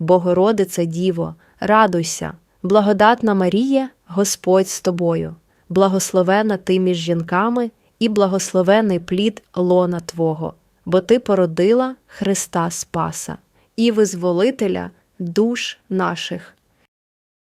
Богородице Діво, радуйся, благодатна Марія, Господь з тобою, благословена ти між жінками і благословений плід лона Твого, бо ти породила Христа Спаса і визволителя душ наших.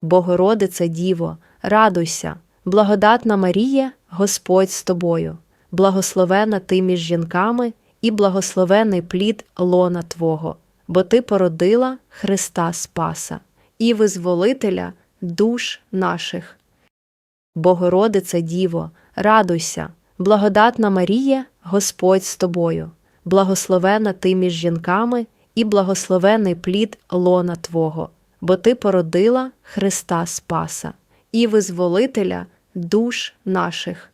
Богородице Діво, радуйся, благодатна Марія, Господь з тобою, благословена ти між жінками і благословений плід лона Твого, бо ти породила Христа Спаса і визволителя душ наших. Богородице Діво, радуйся, благодатна Марія, Господь з тобою, благословена ти між жінками і благословений плід лона Твого, бо ти породила Христа Спаса і визволителя душ наших.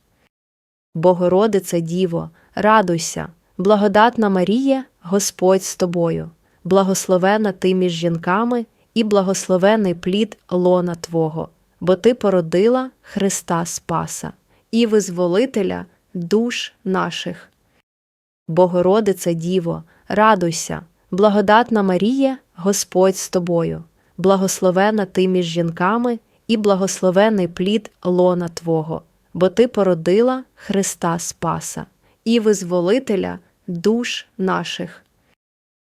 Богородице Діво, радуйся, благодатна Марія, Господь з тобою, благословена ти між жінками і благословений плід лона Твого, бо ти породила Христа Спаса і визволителя душ наших. Богородице Діво, радуйся, благодатна Марія, Господь з тобою, благословена ти між жінками і благословений плід лона Твого, бо ти породила Христа Спаса і визволителя душ наших.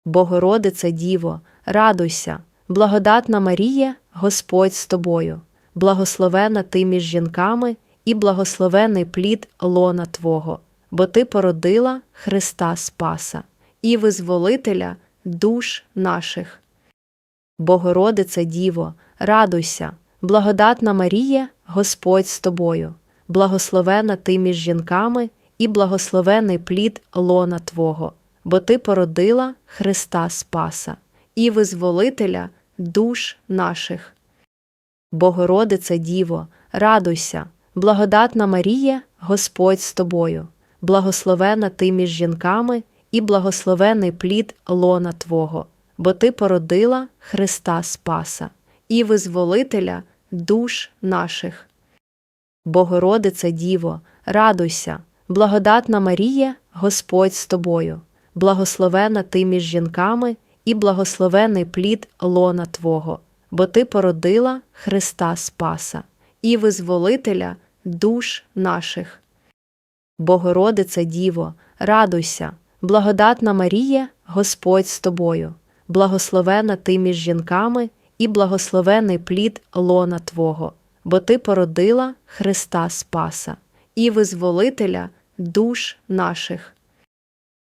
Богородице Діво, радуйся, благодатна Марія, Господь з тобою, благословена ти між жінками і благословений плід лона Твого, бо ти породила Христа Спаса і визволителя душ наших. Богородице Діво, радуйся, благодатна Марія, Господь з тобою, благословена ти між жінками і благословений плід лона Твого, бо ти породила Христа Спаса і визволителя душ наших. Богородице Діво, радуйся, благодатна Марія, Господь з тобою, благословена ти між жінками і благословений плід лона Твого, бо ти породила Христа Спаса і визволителя душ наших. Богородице Діво, радуйся, благодатна Марія, Господь з тобою, благословена ти між жінками і благословений плід лона Твого, бо ти породила Христа Спаса і визволителя душ наших. Богородице Діво, радуйся, благодатна Марія, Господь з тобою, благословена ти між жінками і благословений плід лона Твого, бо ти породила Христа Спаса і визволителя душ наших.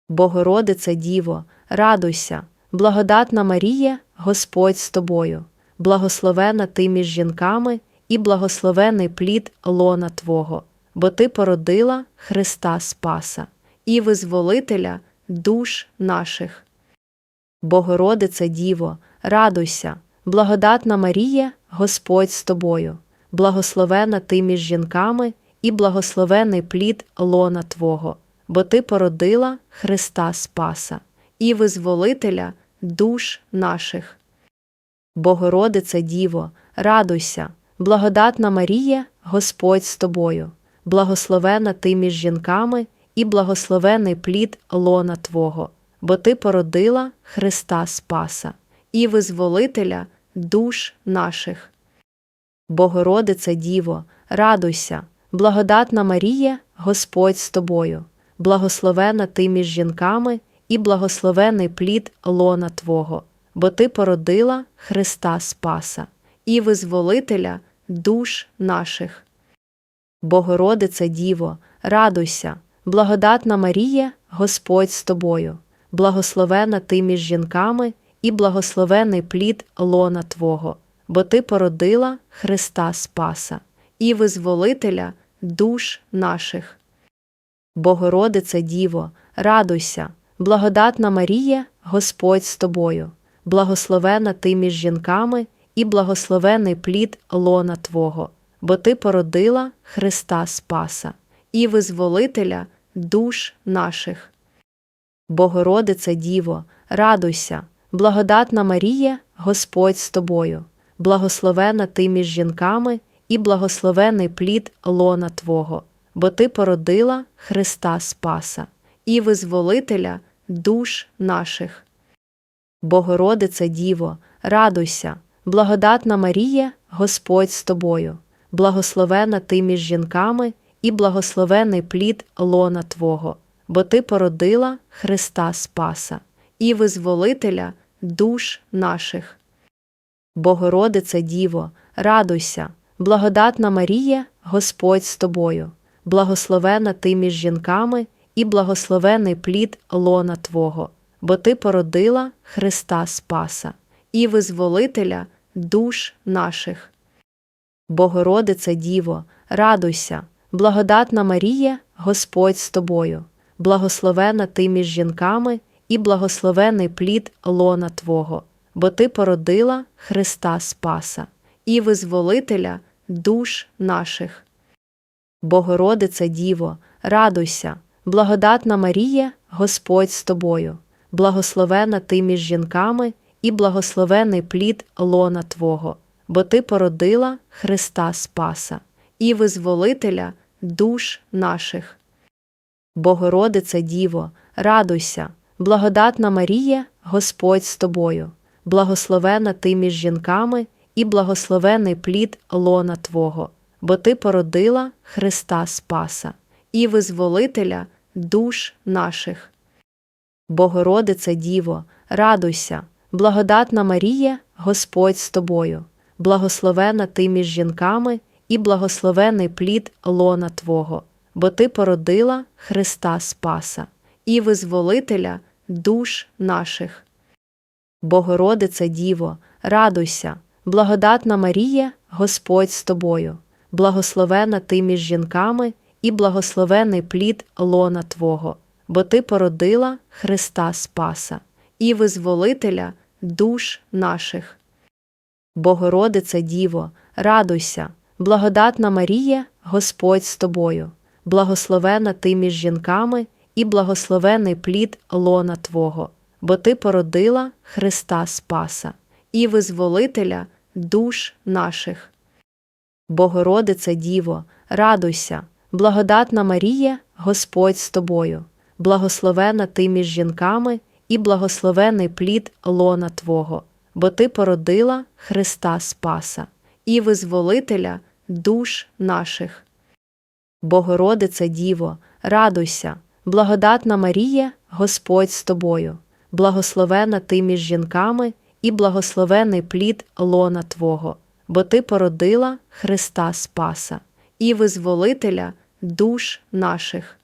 Богородице Діво, радуйся, благодатна Марія, Господь з тобою, благословена ти між жінками і благословений плід лона Твого, бо ти породила Христа Спаса і визволителя душ наших. Богородице Діво, радуйся, благодатна Марія, Господь з тобою, благословена ти між жінками і благословений плід лона Твого, бо ти породила Христа Спаса і визволителя душ наших. Богородице Діво, радуйся, благодатна Марія, Господь з тобою, благословена ти між жінками і благословений плід лона Твого, бо ти породила Христа Спаса і визволителя душ наших. Богородице Діво, радуйся, благодатна Марія, Господь з тобою, благословена ти між жінками і благословений плід лона Твого, бо ти породила Христа Спаса і визволителя душ наших. Богородице Діво, радуйся, благодатна Марія, Господь з тобою, благословена ти між жінками і благословений плід лона Твого, бо ти породила Христа Спаса і визволителя душ наших. Богородице Діво, радуйся, благодатна Марія, Господь з тобою, благословена ти між жінками і благословений плід лона Твого, бо ти породила Христа Спаса і визволителя душ наших. Богородице Діво, радуйся, благодатна Марія, Господь з тобою, благословена ти між жінками і благословений плід лона Твого, бо ти породила Христа Спаса і визволителя душ наших. Богородице Діво, радуйся, благодатна Марія, Господь з тобою, благословена ти між жінками, і благословений плід лона Твого, бо Ти породила Христа Спаса і Визволителя душ наших. Богородице Діво, радуйся, благодатна Марія, Господь з тобою, благословена ти між жінками, і благословений плід лона Твого, бо Ти породила Христа Спаса і Визволителя душ наших. Богородице Діво, радуйся, благодатна Марія, Господь з тобою, благословена ти між жінками, і благословений плід лона Твого, бо Ти породила Христа Спаса і Визволителя душ наших. Богородице Діво, радуйся, благодатна Марія, Господь з тобою, благословена ти між жінками, і благословений плід лона Твого, бо Ти породила Христа Спаса і Визволителя душ наших. Богородице Діво, радуйся, благодатна Марія, Господь з тобою, благословена ти між жінками, і благословений плід лона Твого, бо Ти породила Христа Спаса і Визволителя душ наших. Богородице Діво, радуйся, благодатна Марія, Господь з тобою, благословена ти між жінками, і благословений плід лона Твого, бо Ти породила Христа Спаса і Визволителя душ наших. Богородице Діво, радуйся, благодатна Марія, Господь з тобою, благословена ти між жінками, і благословений плід лона Твого, бо Ти породила Христа Спаса і Визволителя душ наших. Богородице Діво, радуйся, благодатна Марія, Господь з тобою, благословена ти між жінками, і благословений плід лона Твого, бо Ти породила Христа Спаса і Визволителя душ наших. Богородице Діво, радуйся, благодатна Марія, Господь з тобою, благословена ти між жінками, і благословений плід лона Твого, бо Ти породила Христа Спаса і Визволителя душ наших. Богородице Діво, радуйся, благодатна Марія, Господь з тобою, благословена ти між жінками, і благословений плід лона Твого, бо Ти породила Христа Спаса і Визволителя душ наших.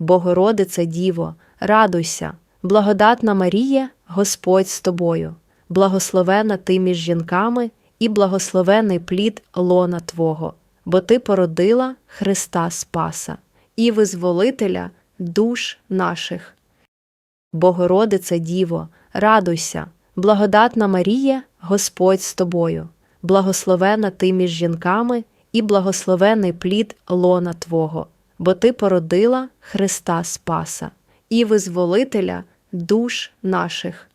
Богородице Діво, радуйся, благодатна Марія, Господь з тобою, благословена ти між жінками, і благословений плід лона Твого, бо Ти породила Христа Спаса і Визволителя душ наших. Богородице Діво, радуйся, благодатна Марія, Господь з тобою, благословена ти між жінками, і благословений плід лона Твого, бо Ти породила Христа Спаса і Визволителя душ наших.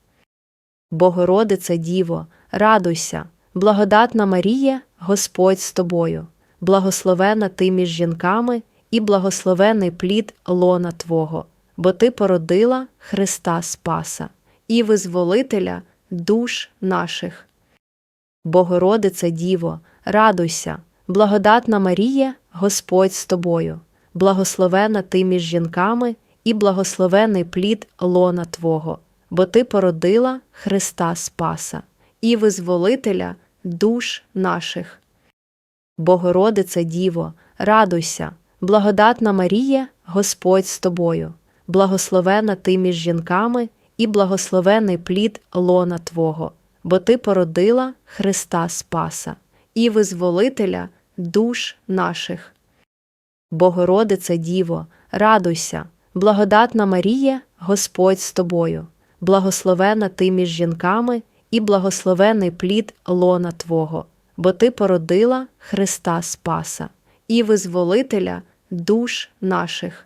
Богородице Діво, радуйся, благодатна Марія, Господь з тобою, благословена ти між жінками, і благословений плід лона Твого, бо Ти породила Христа Спаса і Визволителя душ наших. Богородице Діво, радуйся, благодатна Марія, Господь з тобою, благословена ти між жінками, і благословений плід лона Твого, бо Ти породила Христа Спаса і Визволителя душ наших. Богородице Діво, радуйся, благодатна Марія, Господь з тобою, благословена ти між жінками, і благословений плід лона Твого, бо Ти породила Христа Спаса і Визволителя душ наших. Богородице Діво, радуйся, благодатна Марія, Господь з тобою, благословена ти між жінками, і благословений плід лона Твого, бо Ти породила Христа Спаса і Визволителя душ наших.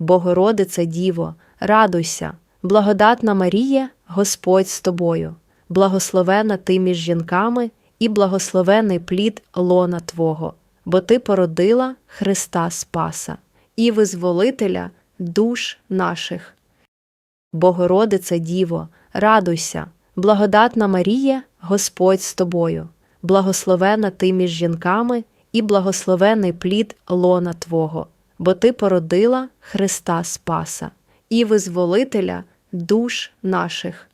Богородице Діво, радуйся, благодатна Марія, Господь з тобою, благословена ти між жінками, і благословений плід лона Твого, бо Ти породила Христа Спаса і Визволителя душ наших. Богородице Діво, радуйся, благодатна Марія, Господь з тобою, благословена ти між жінками, і благословений плід лона Твого, бо Ти породила Христа Спаса і визволителя душ наших.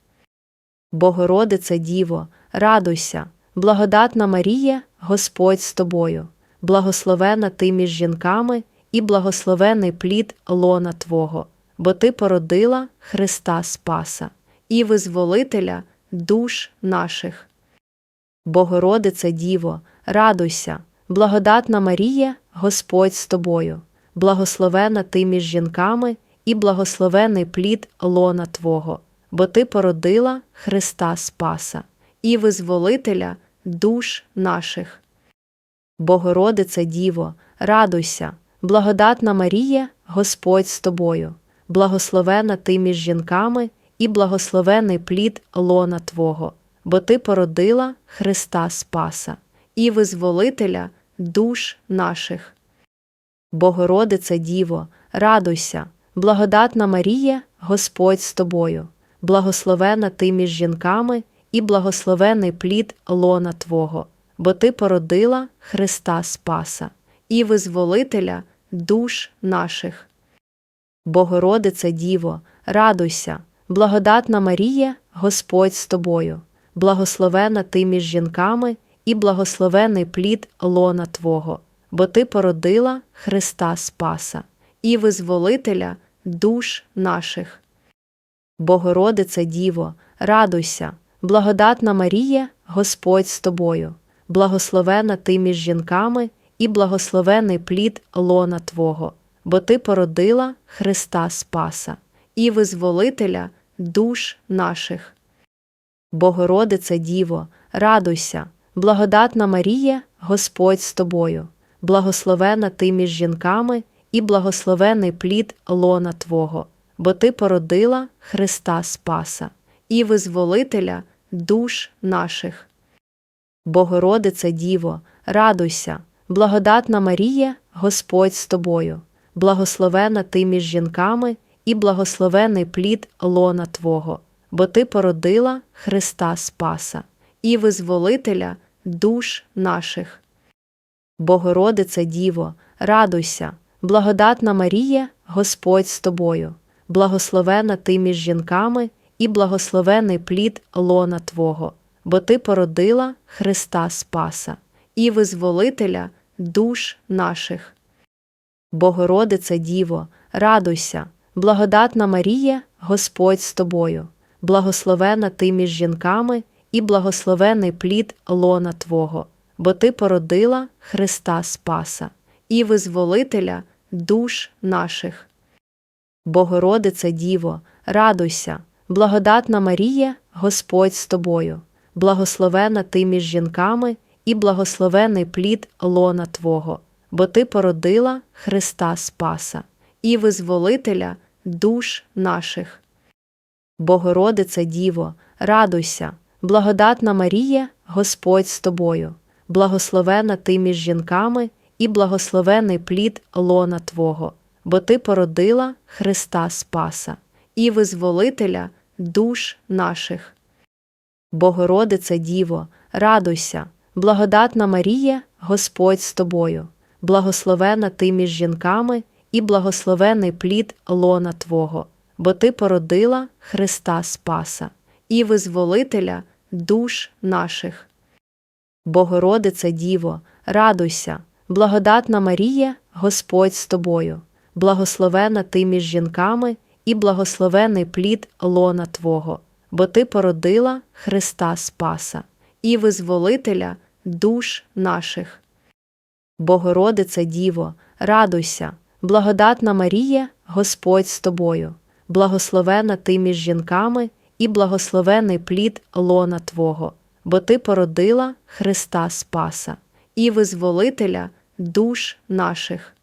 Богородице Діво, радуйся, благодатна Марія, Господь з тобою, благословена ти між жінками, і благословений плід лона Твого, бо Ти породила Христа Спаса і визволителя душ наших. Богородице Діво, радуйся, благодатна Марія, Господь з тобою, благословена ти між жінками, і благословений плід лона Твого, бо Ти породила Христа Спаса і визволителя душ наших. Богородице Діво, радуйся, благодатна Марія, Господь з тобою, благословена ти між жінками, і благословений плід лона Твого, бо Ти породила Христа Спаса і визволителя душ наших. Богородице Діво, радуйся, благодатна Марія, Господь з тобою, благословена ти між жінками, і благословений плід лона Твого, бо Ти породила Христа Спаса і визволителя душ наших. Богородице Діво, радуйся, благодатна Марія, Господь з тобою, благословена ти між жінками, і благословений плід лона Твого, бо Ти породила Христа Спаса і визволителя душ наших. Богородице Діво, радуйся, благодатна Марія, Господь з тобою, благословена ти між жінками, і благословений плід лона Твого, бо Ти породила Христа Спаса і визволителя душ наших. Богородице Діво, радуйся, благодатна Марія, Господь з тобою, благословена ти між жінками, і благословений плід лона Твого, бо Ти породила Христа Спаса і визволителя душ наших. Богородице Діво, радуйся, благодатна Марія, Господь з тобою, благословена ти між жінками, і благословений плід лона Твого, бо Ти породила Христа Спаса і визволителя душ наших. Богородице Діво, радуйся, благодатна Марія, Господь з тобою, благословена ти між жінками, і благословений плід лона Твого, бо Ти породила Христа Спаса і визволителя душ наших. Богородице Діво, радуйся, благодатна Марія, Господь з тобою, благословена ти між жінками, і благословений плід лона Твого, бо Ти породила Христа Спаса і визволителя душ наших. Богородице Діво, радуйся, благодатна Марія, Господь з тобою, благословена ти між жінками, і благословений плід лона Твого, бо Ти породила Христа Спаса і визволителя душ наших. Богородице Діво, радуйся, благодатна Марія, Господь з тобою, благословена ти між жінками, і благословений плід лона Твого, бо Ти породила Христа Спаса і визволителя душ наших. Богородице Діво, радуйся, благодатна Марія, Господь з тобою, благословена ти між жінками, і благословений плід лона Твого, бо Ти породила Христа Спаса і визволителя душ наших. Богородице Діво, радуйся, благодатна Марія, Господь з тобою, благословена ти між жінками, і благословений плід лона Твого, бо Ти породила Христа Спаса і визволителя душ наших. Богородице Діво, радуйся, благодатна Марія, Господь з тобою, благословена ти між жінками, і благословений плід лона Твого, бо Ти породила Христа Спаса і визволителя душ наших.